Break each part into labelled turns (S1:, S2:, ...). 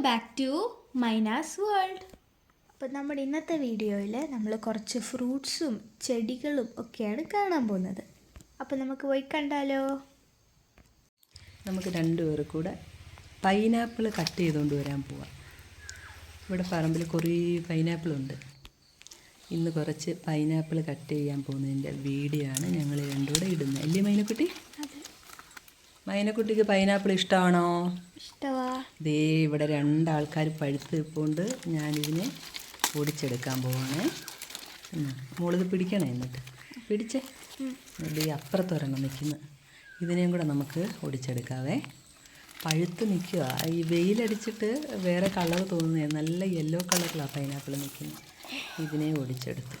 S1: Welcome back to Maina's world അപ്പോൾ നമ്മുടെ ഇന്നത്തെ വീഡിയോയിൽ നമ്മൾ കുറച്ച് ഫ്രൂട്ട്സും ചെടികളും ഒക്കെയാണ് കാണാൻ പോകുന്നത്. അപ്പോൾ നമുക്ക് പോയി കണ്ടാലോ?
S2: നമുക്ക് രണ്ടുപേർ കൂടെ പൈനാപ്പിൾ കട്ട് ചെയ്തുകൊണ്ട് വരാൻ പോവാം. ഇവിടെ പറമ്പിൽ കുറേ പൈനാപ്പിൾ ഉണ്ട്. ഇന്ന് കുറച്ച് പൈനാപ്പിൾ കട്ട് ചെയ്യാൻ പോകുന്നതിന്റെ വീഡിയോ ആണ് ഞങ്ങൾ രണ്ടുകൂടെ ഇടുന്നത്. അല്ലേ മൈനക്കുട്ടി? മൈനക്കുട്ടിക്ക് പൈനാപ്പിൾ ഇഷ്ടമാണോ
S1: ഇഷ്ടമാ
S2: ദേ ഇവിടെ രണ്ടാൾക്കാർ പഴുത്ത് ഇപ്പോണ്ട് ഞാനിതിനെ ഓടിച്ചെടുക്കാൻ പോവാണേ. മോളിത് പിടിക്കണേ എന്നിട്ട്. പിടിച്ചേ. ഈ അപ്പുറത്തൊരെണ്ണം നിൽക്കുന്നു ഇതിനെയും കൂടെ നമുക്ക് ഒടിച്ചെടുക്കാവേ പഴുത്ത് നിൽക്കുക ഈ വെയിലടിച്ചിട്ട് വേറെ കളർ തോന്നുന്നേ. നല്ല യെല്ലോ കളറിലാണ് പൈനാപ്പിൾ നിൽക്കുന്നത് ഇതിനെ ഒടിച്ചെടുത്തു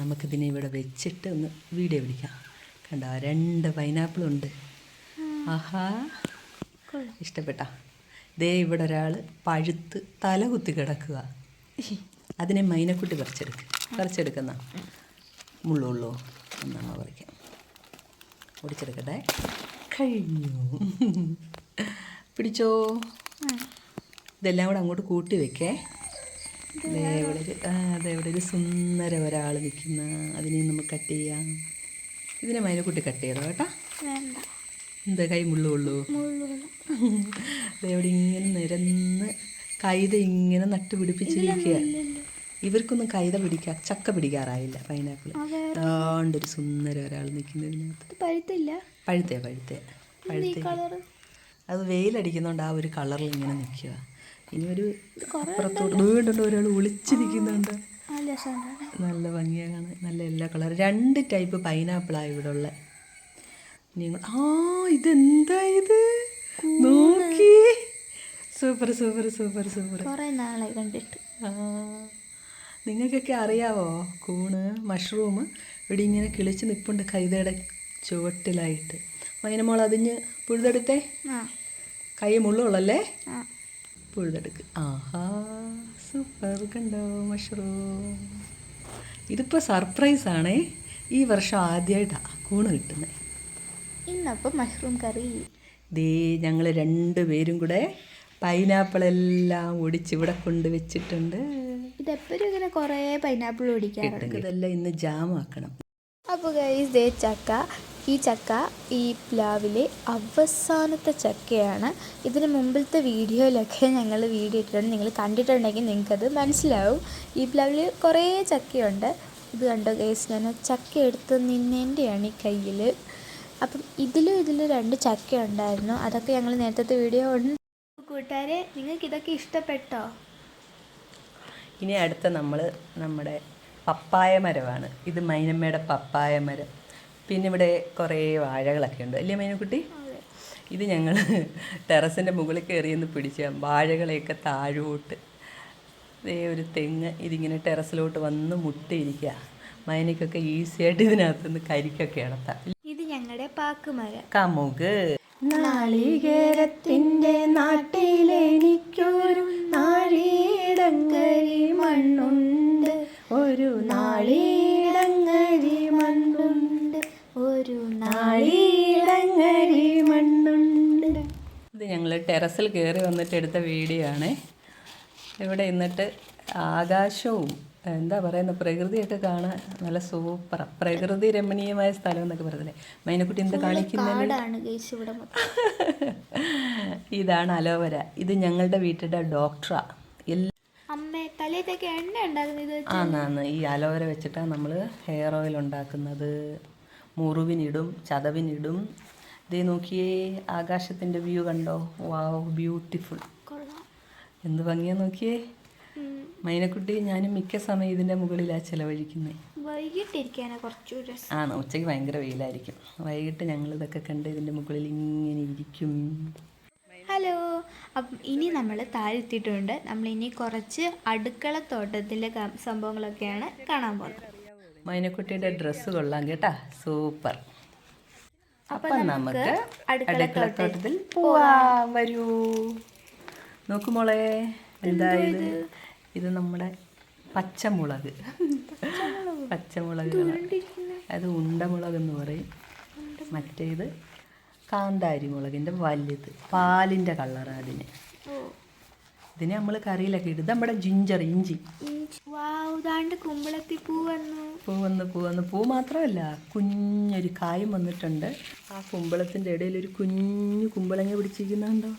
S2: നമുക്കിതിനെ ഇവിടെ വെച്ചിട്ട് ഒന്ന് വീഡിയോ പിടിക്കാം. കണ്ടോ? രണ്ട് പൈനാപ്പിളുണ്ട് ആഹാ. ഇഷ്ടപ്പെട്ട. ദേ ഇവിടെ ഒരാൾ പഴുത്ത് തല കുത്തി കിടക്കുക. അതിനെ മൈനക്കുട്ടി പറിച്ചെടുക്കുക പറിച്ചെടുക്കുന്ന മുള്ളുള്ളൂ എന്നാണ് പറിക്കാം ഓടിച്ചെടുക്കട്ടെ കഴിഞ്ഞു. പിടിച്ചോ? ഇതെല്ലാം കൂടെ അങ്ങോട്ട് കൂട്ടി വെക്കേ. ഇവിടെ ഇവിടെ ഒരു സുന്ദര ഒരാൾ നിൽക്കുന്ന. അതിനെ നമുക്ക് കട്ട് ചെയ്യാം. ഇതിനെ മൈനക്കുട്ടി കട്ട് ചെയ്തോ കേട്ടോ. എന്താ കൈ മുള്ളു കൊള്ളൂ ഇവിടെ ഇങ്ങനെ നിരന്ന് കൈത ഇങ്ങനെ നട്ട് പിടിപ്പിച്ചിരിക്കുക ഇവർക്കൊന്നും കൈത പിടിക്കാ ചക്ക പിടിക്കാറായില്ല പൈനാപ്പിൾ ആണ്ടൊരു സുന്ദര ഒരാൾ നിൽക്കുന്നതിനകത്ത്
S1: പഴുത്തില്ല?
S2: പഴുത്തേ പഴുത്തേ പഴുത്തേ.
S1: കളറ്
S2: അത് വെയിലടിക്കുന്നതുകൊണ്ട് ആ ഒരു കളറിൽ ഇങ്ങനെ നിൽക്കുക ഇനി ഒരു അപ്പുറത്തോട്ട് വീണ്ടുണ്ട് ഒരാൾ ഒളിച്ച് നിൽക്കുന്നുണ്ട്.
S1: നല്ല
S2: ഭംഗിയാണ് നല്ല എല്ലാ കളർ രണ്ട് ടൈപ്പ് പൈനാപ്പിളാണ് ഇവിടെ ഉള്ള ആ ഇതെന്താ ഇത്? നോക്കി. Super super super super.
S1: കുറേ നാളെ കണ്ടിട്ട്.
S2: നിങ്ങൾക്കൊക്കെ അറിയാവോ കൂണ് മഷ്റൂം ഇവിടെ ഇങ്ങനെ കിളിച്ച് നിൽപ്പുണ്ട് കൈതയുടെ ചുവട്ടിലായിട്ട്. മൈനമോൾ അതിഞ്ഞ് പുഴുതെടുത്തേ? കൈ മുള്ളുള്ളല്ലേ? പുഴുതെടുക്ക്. ആഹാ സൂപ്പർ കണ്ടോ മഷ്റൂം. ഇതിപ്പോൾ സർപ്രൈസ് ആണേ ഈ വർഷം ആദ്യമായിട്ടാണ് കൂണ് കിട്ടുന്നത്
S1: ഇന്നപ്പം മഷ്റൂം കറി.
S2: ദേ ഞങ്ങൾ രണ്ട് പേരും കൂടെ പൈനാപ്പിൾ എല്ലാം ഒടിച്ച് ഇവിടെ കൊണ്ട് വെച്ചിട്ടുണ്ട്
S1: ഇതെപ്പോഴും ഇങ്ങനെ കുറേ പൈനാപ്പിൾ ഓടിക്കാറുണ്ട്
S2: ഇതെല്ലാം ഇന്ന് ആക്കണം
S1: അപ്പോൾ ഗൈസ് ദേ ചക്ക. ഈ ചക്ക ഈ പ്ലാവിലെ അവസാനത്തെ ചക്കയാണ്. ഇതിന് മുമ്പിലത്തെ വീഡിയോയിലൊക്കെ ഞങ്ങൾ വീഡിയോ ഇട്ടിട്ടുണ്ട്. നിങ്ങൾ കണ്ടിട്ടുണ്ടെങ്കിൽ നിങ്ങൾക്കത് മനസ്സിലാവും. ഈ പ്ലാവിൽ കുറേ ചക്കയുണ്ട്. ഇത് കണ്ടോ ഗൈസ് ഞാൻ ചക്ക എടുത്ത് നിന്നേന്റെയാണ് ഈ കയ്യിൽ അപ്പം ഇതിലും ഇതിലും രണ്ട് ചക്ക ഉണ്ടായിരുന്നു. അതൊക്കെ ഞങ്ങൾ നേരത്തെ വീഡിയോ ഉണ്ട് കൂട്ടുകാരെ നിങ്ങൾക്ക് ഇതൊക്കെ ഇഷ്ടപ്പെട്ടോ?
S2: ഇനി അടുത്ത നമ്മൾ നമ്മുടെ പപ്പായ മരമാണ് ഇത് മൈനമ്മയുടെ പപ്പായ മരം. പിന്നെ ഇവിടെ കുറേ വാഴകളൊക്കെ ഉണ്ട്. അല്ലേ മൈനക്കുട്ടി? ഇത് ഞങ്ങൾ ടെറസിന്റെ മുകളിൽ കയറി ഒന്ന് പിടിച്ച വാഴകളെയൊക്കെ താഴോട്ട് ദേ ഒരു തെങ്ങ് ഇതിങ്ങനെ ടെറസിലോട്ട് വന്ന് മുട്ടിയിരിക്കുക മൈനക്കൊക്കെ ഈസിയായിട്ട് ഇതിനകത്തുനിന്ന് കരിക്കൊക്കെ ഇടത്താം
S1: ഇത് ഞങ്ങളുടെ പാക്കുമരം.
S2: കമുക്. നാളികേരത്തിന്റെ നാട്ടിലെനിക്കൊരു നാഴീടങ്ങരി മണ്ണുണ്ട്. ഒരു നാളീടങ്ങരി മണ്ണുണ്ട്.
S1: ഒരു
S2: നാളീടങ്ങരി മണ്ണുണ്ട്. ഇത് ഞങ്ങൾ ടെറസിൽ കയറി വന്നിട്ട് എടുത്ത വീഡിയോ ആണ്. ഇവിടെ എന്നിട്ട് ആകാശവും എന്താ പറയുന്നത് പ്രകൃതിയൊക്കെ കാണാൻ നല്ല സൂപ്പർ പ്രകൃതി രമണീയമായ സ്ഥലം എന്നൊക്കെ പറയുന്നില്ലേ മൈനക്കുട്ടി എന്താ കാണിക്കുന്നത് ഇതാണ് അലോവര. ഇത് ഞങ്ങളുടെ വീട്ടിലെ ഡോക്ടറാ. ആന്നാന്ന് ഈ അലോവര വെച്ചിട്ടാണ് നമ്മൾ ഹെയർ ഓയിൽ ഉണ്ടാക്കുന്നത്. മുറിവിനിടും ചതവിനിടും. ഇതേ നോക്കിയേ ആകാശത്തിന്റെ വ്യൂ കണ്ടോ? Wow beautiful. എന്ത് ഭംഗിയാ നോക്കിയേ. മൈനക്കുട്ടി ഞാനും മിക്ക സമയം ഇതിന്റെ മുകളിലാണ് ചിലവഴിക്കുന്നത്
S1: വൈകിട്ടിരിക്കാനാ കുറച്ചു രസം.
S2: ആണ്? ഉച്ചയ്ക്ക് ഭയങ്കര വെയിലായിരിക്കും. വൈകിട്ട് ഞങ്ങൾ ഇതൊക്കെ കണ്ട് ഇതിന്റെ മുകളിൽ ഇങ്ങനെ ഇരിക്കും.
S1: ഹലോ. അപ്പം ഇനി നമ്മൾ താഴെത്തിയിട്ടുണ്ട്. നമ്മൾ ഇനി കുറച്ച് അടുക്കള തോട്ടത്തിന്റെ സംഭവങ്ങളൊക്കെയാണ് കാണാൻ പോകുന്നത്.
S2: മൈനക്കുട്ടിയുടെ ഡ്രസ്സ് കൊള്ളാം കേട്ടാ. സൂപ്പർ. അപ്പം നമുക്ക്
S1: അടുക്കളത്തോട്ടത്തിൽ
S2: പോവാം. വരൂ. നോക്കുമോളെ എന്തായാലും എന്താ ഇത് നമ്മുടെ പച്ചമുളക്. പച്ചമുളക്. അത് ഉണ്ടമുളക് എന്ന് പറയും മറ്റേത് കാന്താരി മുളകിന്റെ വലുത്. പാലിന്റെ കളറാണ് അതിന്. ഇതിനെ നമ്മൾ കറിയിലൊക്കെ ഇടും. നമ്മുടെ ജിഞ്ചർ ഇഞ്ചി.
S1: കുമ്പളത്തി പൂ വന്നു.
S2: പൂ വന്ന് പൂ വന്ന്. പൂ മാത്രമല്ല കുഞ്ഞൊരു കായും വന്നിട്ടുണ്ട്. ആ കുമ്പളത്തിന്റെ ഇടയിൽ ഒരു കുഞ്ഞു കുമ്പളങ്ങ പിടിച്ചിരിക്കുന്നുണ്ടോ?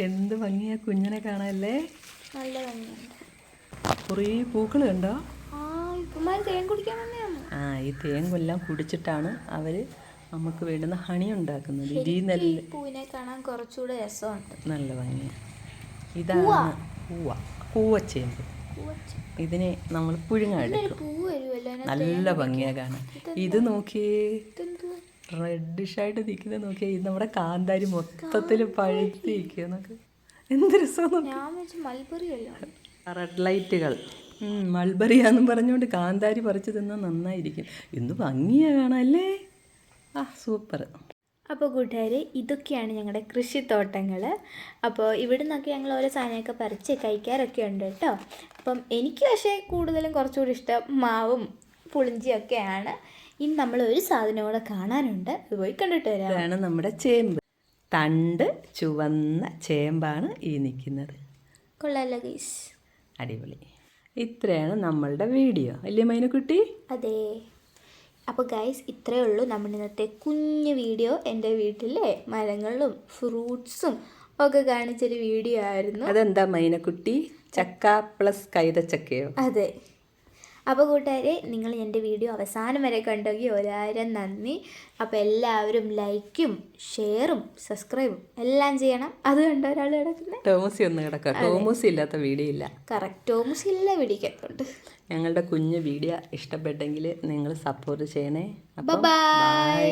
S2: എന്ത് ഭംഗിയാ കുഞ്ഞിനെ കാണാല്ലേ
S1: നല്ല ഭംഗിയുണ്ട്.
S2: കുറേ പൂക്കൾ കണ്ടോ?
S1: ആ ഈ തേൻ
S2: തേങ്ങെല്ലാം കുടിച്ചിട്ടാണ് അവർ നമുക്ക് വേണ്ടുന്ന ഹണി ഉണ്ടാക്കുന്നത്. ഇതിൽ നെല്ല്.
S1: പൂവിനെ കാണാൻ കുറച്ചുകൂടെ രസമുണ്ട്.
S2: നല്ല ഭംഗിയാണ് ഇതാണ് പൂവ. കൂവച്ചേമ്പ് ഇതിനെ നമ്മൾ പുഴുങ്ങെടുക്കും
S1: പൂ വരുമല്ലോ
S2: നല്ല ഭംഗിയാ കാണാൻ. ഇത് നോക്കിയേ? റെഡിഷായിട്ട് നിൽക്കുന്നത് നോക്കിയേ. ഇത് നമ്മുടെ കാന്താരി മൊത്തത്തിൽ പഴുത്ത് നിൽക്കുക നോക്ക്. എന്ത് രസം
S1: മൽബറി അല്ലോ
S2: റെഡ് ലൈറ്റുകൾ മൾബറിയാന്ന് പറഞ്ഞുകൊണ്ട് കാന്താരി പറിച്ച് തിന്നാൽ നന്നായിരിക്കും. ഇന്ന് ഭംഗിയാ കാണാല്ലേ? ആ സൂപ്പർ.
S1: അപ്പോൾ കൂട്ടുകാർ ഇതൊക്കെയാണ് ഞങ്ങളുടെ കൃഷിത്തോട്ടങ്ങൾ അപ്പോൾ ഇവിടെ നിന്നൊക്കെ ഞങ്ങൾ ഓരോ സാധനമൊക്കെ പറിച്ച് കഴിക്കാറൊക്കെ ഉണ്ട് കേട്ടോ അപ്പം എനിക്ക് പക്ഷേ കൂടുതലും കുറച്ചുകൂടി ഇഷ്ടം മാവും പുളിഞ്ചിയൊക്കെയാണ്. ഇനി നമ്മൾ ഒരു സാധനം കൂടെ കാണാനുണ്ട്. അത് പോയി കണ്ടിട്ട് വരാം.
S2: നമ്മുടെ ചേമ്പ്. തണ്ട് ചുവന്ന ചേമ്പാണ് ഈ നിൽക്കുന്നത്
S1: കൊള്ളാലോ ഗീസ്.
S2: അടിപൊളി. ഇത്രയാണ് നമ്മളുടെ വീഡിയോ. അല്ലേ മൈനക്കുട്ടി?
S1: അതെ. അപ്പോൾ ഗൈസ് ഇത്രയേ ഉള്ളൂ നമ്മുടെ ഇന്നത്തെ കുഞ്ഞു വീഡിയോ. എന്റെ വീട്ടിലെ മരങ്ങളും ഫ്രൂട്ട്സും ഒക്കെ കാണിച്ചൊരു വീഡിയോ ആയിരുന്നു.
S2: അതെന്താ മൈനക്കുട്ടി? ചക്ക പ്ലസ് കൈതച്ചക്കയോ?
S1: അതെ. അപ്പോൾ കൂട്ടുകാരെ നിങ്ങൾ എന്റെ വീഡിയോ അവസാനം വരെ കണ്ടെങ്കിൽ ഒരായിരം നന്ദി. അപ്പോൾ എല്ലാവരും ലൈക്കും ഷെയറും സബ്സ്ക്രൈബും എല്ലാം ചെയ്യണം. അത് കണ്ട ഒരാൾ കിടക്കുന്നത്
S2: ടോമസി ഒന്ന് കിടക്കാം. ടോമസി ഇല്ലാത്ത വീഡിയോ ഇല്ല.
S1: കറക്റ്റ് ടോമസി ഇല്ല പിടിക്കത്തുണ്ട്
S2: ഞങ്ങളുടെ കുഞ്ഞു വീഡിയോ ഇഷ്ടപ്പെട്ടെങ്കിൽ നിങ്ങൾ സപ്പോർട്ട് ചെയ്യണേ. ബൈ.